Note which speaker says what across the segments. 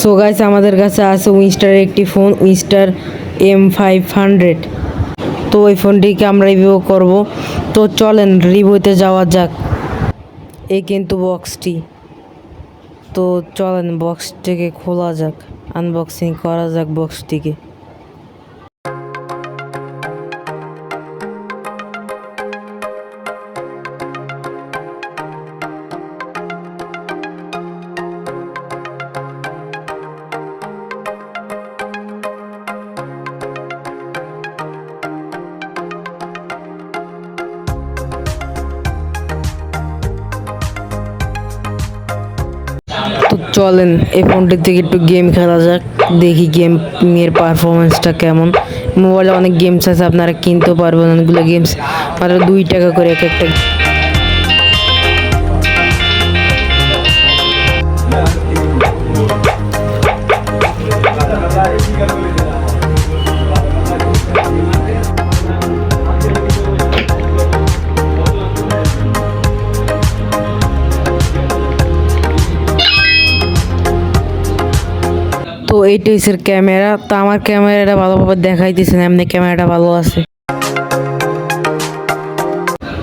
Speaker 1: So guys আমাদের কাছে আছে উইনস্টারের একটি phone Winstar M five hundred তো এই ফোনটিকে আমরা রিভিউ করব। তো চলেন রিভিউতে যাওয়া যাক। এই কিন্তু বক্সটি তো চলেন বক্সটিকে খোলা যাক। আনবক্সিং করা যাক বক্সটিকে চলেন, এই ফোনটির থেকে একটু গেম খেলা যাক, দেখি গেমের পারফরমেন্সটা কেমন। মোবাইলে অনেক গেমস আছে, আপনারা কিনতেও পারবেন, অনেকগুলো গেমস মাত্র দুই টাকা করে এক একটা এইটা হচ্ছে ক্যামেরা। তো আমার ক্যামেরাটা ভালোভাবে দেখাইতেছে না, এমনি ক্যামেরাটা ভালো আছে।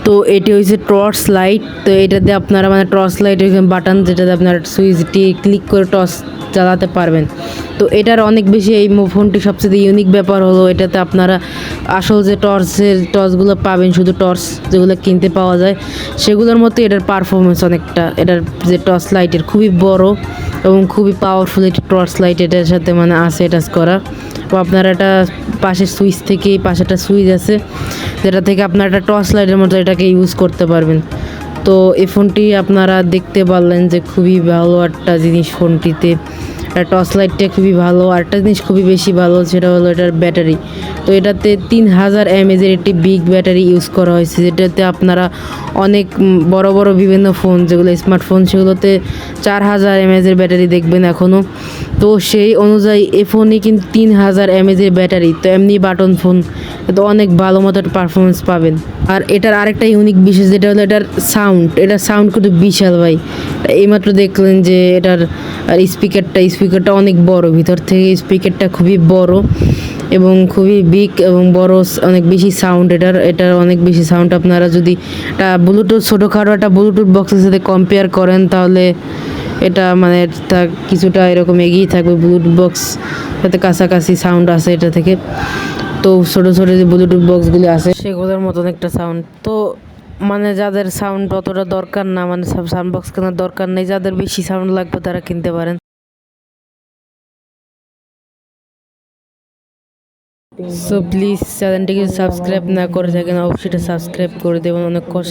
Speaker 1: তো এটি হচ্ছে টর্চ লাইট। তো এটাতে আপনারা মানে টর্চ লাইট বাটন যেটাতে আপনারা সুইচটি ক্লিক করে টর্চ চালাতে পারবেন। তো এটার অনেক বেশি এই ফোনটি সবচেয়ে ইউনিক ব্যাপার হলো, এটাতে আপনারা আসল যে টর্চের, টর্চগুলো পাবেন, শুধু টর্চ যেগুলো কিনতে পাওয়া যায়, সেগুলোর মতো এটার পারফরমেন্স অনেকটা, এটার যে টর্চ লাইটের খুবই বড় এবং খুবই পাওয়ারফুল একটি টর্চ লাইট এটার সাথে মানে আছে অ্যাটাচ করা। তো আপনারা এটা পাশের সুইচ থেকে পাশে একটা সুইচ আছে, যেটা থেকে আপনারা একটা টর্চ লাইটের মতো এটাকে ইউজ করতে পারবেন। তো এই ফোনটি আপনারা দেখতে পারলেন যে খুবই ভালো একটা জিনিস ফোনটিতে। টর্চ লাইটটা খুবই ভালো, আর একটা জিনিস খুবই বেশি ভালো, সেটা হলো এটার ব্যাটারি। তো এটাতে তিন হাজার এমএজের একটি বিগ ব্যাটারি ইউজ করা হয়েছে, যেটাতে আপনারা অনেক বড় বড় বিভিন্ন ফোন যেগুলো স্মার্টফোন সেগুলোতে চার হাজার এমএজের ব্যাটারি দেখবেন এখনও তো সেই অনুযায়ী এ ফোনে কিন্তু তিন হাজার এমএজের ব্যাটারি তো এমনি বাটন ফোন তো অনেক ভালো মতো পারফরমেন্স পাবেন। আর এটার আরেকটা ইউনিক বিশেষ, যেটা হলো এটার সাউন্ড এটার সাউন্ড কিন্তু বিশাল ভাই। এইমাত্র দেখলেন যে এটার আর স্পিকারটা স্পিকারটা অনেক বড়। ভিতর থেকে স্পিকারটা খুবই বড় এবং খুবই বিগ এবং বড় অনেক বেশি সাউন্ড এটার এটার অনেক বেশি সাউন্ড আপনারা যদি একটা ব্লুটুথ ছোটোখাটো একটা ব্লুটুথ বক্সের সাথে কম্পেয়ার করেন, তাহলে এটা মানে তা কিছুটা এরকম এগিয়ে থাকবে ব্লুটুথ বক্স যাতে কাছাকাছি সাউন্ড আছে এটা থেকে। তো ছোটো ছোটো যে ব্লুটুথ বক্সগুলি আছে, সেগুলোর মতন একটা সাউন্ড তো মানে যাদের সাউন্ড অতটা দরকার না মানে সাউন্ড বক্স কেনার দরকার নেই, যাদের বেশি সাউন্ড লাগবে তারা কিনতে পারেন। সো প্লিজ চ্যানেলটিকে সাবস্ক্রাইব না করে থাকেন, অবশ্যই সাবস্ক্রাইব করে দেবেন, অনেক কষ্ট।